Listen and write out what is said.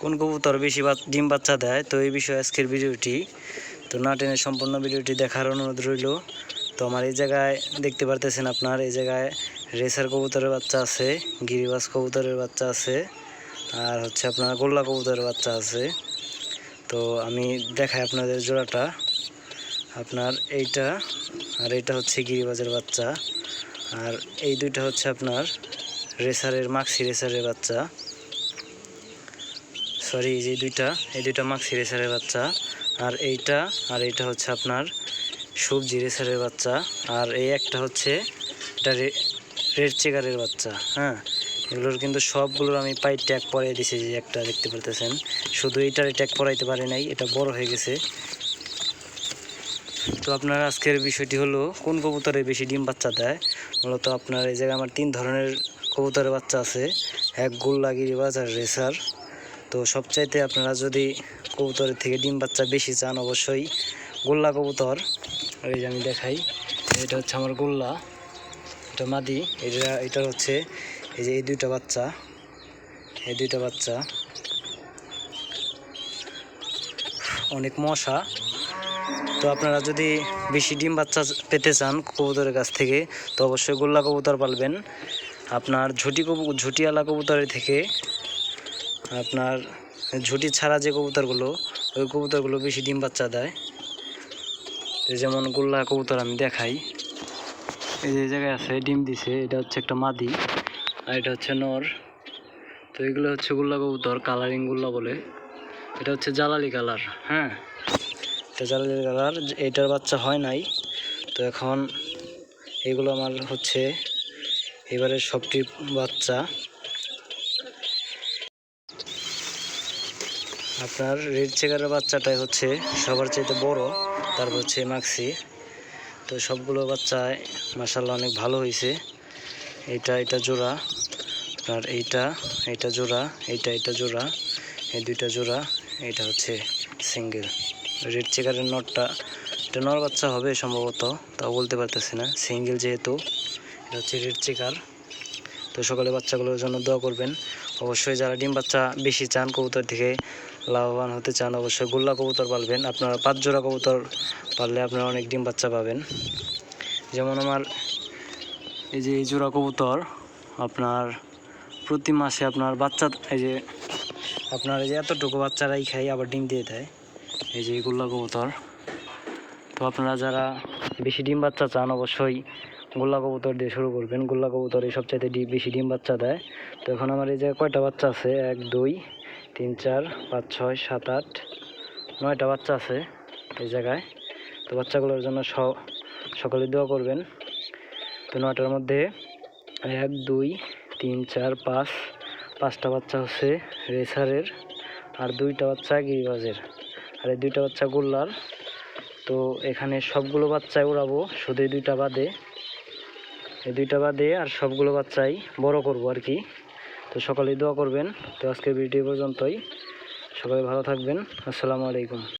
কোন কবুতর বেশি ডিম বাচ্চা দেয়, তো এই বিষয়ে আজকের ভিডিওটি। তো না টেনে সম্পূর্ণ ভিডিওটি দেখার অনুরোধ রইল। তো আমার এই জায়গায় দেখতে পারতেছেন আপনার, এই জায়গায় রেসার কবুতরের বাচ্চা আছে, গিরিবাস কবুতরের বাচ্চা আছে, আর হচ্ছে আপনার গোল্লা কবুতরের বাচ্চা আছে। তো আমি দেখাই আপনাদের জোড়াটা। আপনার এইটা, আর এটা হচ্ছে গিরিবাজের বাচ্চা। আর এই দুইটা হচ্ছে আপনার রেসারের, মাক্সি রেসারের বাচ্চা। সরি, এই যে দুইটা, এই দুইটা মাক্সি রেসারের বাচ্চা, আর এইটা আর এইটা হচ্ছে আপনার সবজি রেসারের বাচ্চা, আর এই একটা হচ্ছে এটা রেড চেকারের বাচ্চা হ্যাঁ? এগুলোর কিন্তু সবগুলোর আমি পাই ট্যাগ পরাই দিছি যে একটা দেখতে পারতেছেন। শুধু এইটার ট্যাগ পরাইতে পারি নাই, এটা বড় হয়ে গেছে। তো আপনার আজকের বিষয়টি হলো, কোন কবুতরে বেশি ডিম বাচ্চা দেয়? মূলত আপনার এই জায়গায় আমার তিন ধরনের কবুতরের বাচ্চা আছে, এক গোল্লা গিরিবাজ আর রেসার তো সবচাইতে আপনারা যদি কবুতরের থেকে ডিম বাচ্চা বেশি চান, অবশ্যই গোল্লা কবুতর। এই যে আমি দেখাই, এটা হচ্ছে আমার গোল্লা, এটা মাদি, এটা এটা হচ্ছে এই যে এই দুইটা বাচ্চা, এই দুইটা বাচ্চা। অনেক মশা। তো আপনারা যদি বেশি ডিম বাচ্চা পেতে চান কবুতরের কাছ থেকে, তো অবশ্যই গোল্লা কবুতর পালবেন। আপনার ঝুটি কবু, ঝুটিওয়ালা কবুতরের থেকে আপনার ঝুটি ছাড়া যে কবুতরগুলো, ওই কবুতরগুলো বেশি ডিম বাচ্চা দেয়। যেমন গোল্লা কবুতর আমি দেখাই। এই যে জায়গায় আছে, ডিম দিছে, এটা হচ্ছে একটা মাদি আর এটা হচ্ছে নর। তো এগুলো হচ্ছে গোল্লা কবুতর, কালারিং গোল্লা বলে। এটা হচ্ছে জালালি কালার হ্যাঁ? এটা জালালি কালার এটার বাচ্চা হয় নাই। তো এখন এগুলো আমার হচ্ছে এবারে সবটি বাচ্চা। আপনার রেড চেকারের বাচ্চাটাই হচ্ছে সবার চাইতে বড়, তারপর হচ্ছে মাক্সি তো সবগুলো বাচ্চায় মাসাল্লাহ অনেক ভালো হয়েছে এইটা এটা জোড়া আপনার এইটা এইটা জোড়া, এইটা এটা জোড়া, এই দুইটা জোড়া এইটা হচ্ছে সিঙ্গেল রেড চেকারের নটটা, এটা নর বাচ্চা হবে সম্ভবত, তাও বলতে পারতেছি না। সিঙ্গেল যেহেতু, এটা হচ্ছে রেড চেকার। তো সকালে বাচ্চাগুলোর জন্য দোয়া করবেন। অবশ্যই যারা ডিম বাচ্চা বেশি চান কবুতর থেকে লাভবান হতে চান, অবশ্যই গোল্লা কবুতর পালবেন। আপনারা পাঁচ জোড়া কবুতর পারলে আপনারা অনেক ডিম বাচ্চা পাবেন। যেমন আমার এই যে এই জোড়া কবুতর, আপনার প্রতি মাসে আপনার বাচ্চা, এই যে আপনার এই যে এতটুকু বাচ্চারাই খাই আবার ডিম দিয়ে দেয়। এই যে গোল্লা কবুতর। তো আপনারা যারা বেশি ডিম বাচ্চা চান, অবশ্যই গোল্লা কবুতর দিয়ে শুরু করবেন। গোল্লা কবুতর এই সবচাইতে ডিম বেশি ডিম বাচ্চা দেয়। তো এখন আমার এই জায়গায় কয়টা বাচ্চা আছে? এক, দুই, তিন, চার, পাঁচ, ছয়, সাত, আট, নয়টা বাচ্চা আছে এই জায়গায়। তো বাচ্চাগুলোর জন্য স- সকলে দোয়া করবেন। তো নয়টার মধ্যে এক, দুই, তিন, চার, পাঁচ, পাঁচটা বাচ্চা হচ্ছে রেসারের আর দুইটা বাচ্চা গিরিবাজের। আর এই দুইটা বাচ্চা গোল্লার। তো এখানে সবগুলো বাচ্চায় উড়াবো। শুধু দুইটা বাদে এই দুইটা বাদে আর সবগুলো বাচ্চাই বড় করব আর কি। তো সকালে দোয়া করবেন। তো আজকের ভিডিও পর্যন্তই। সবাই ভালো থাকবেন। আসসালামু আলাইকুম।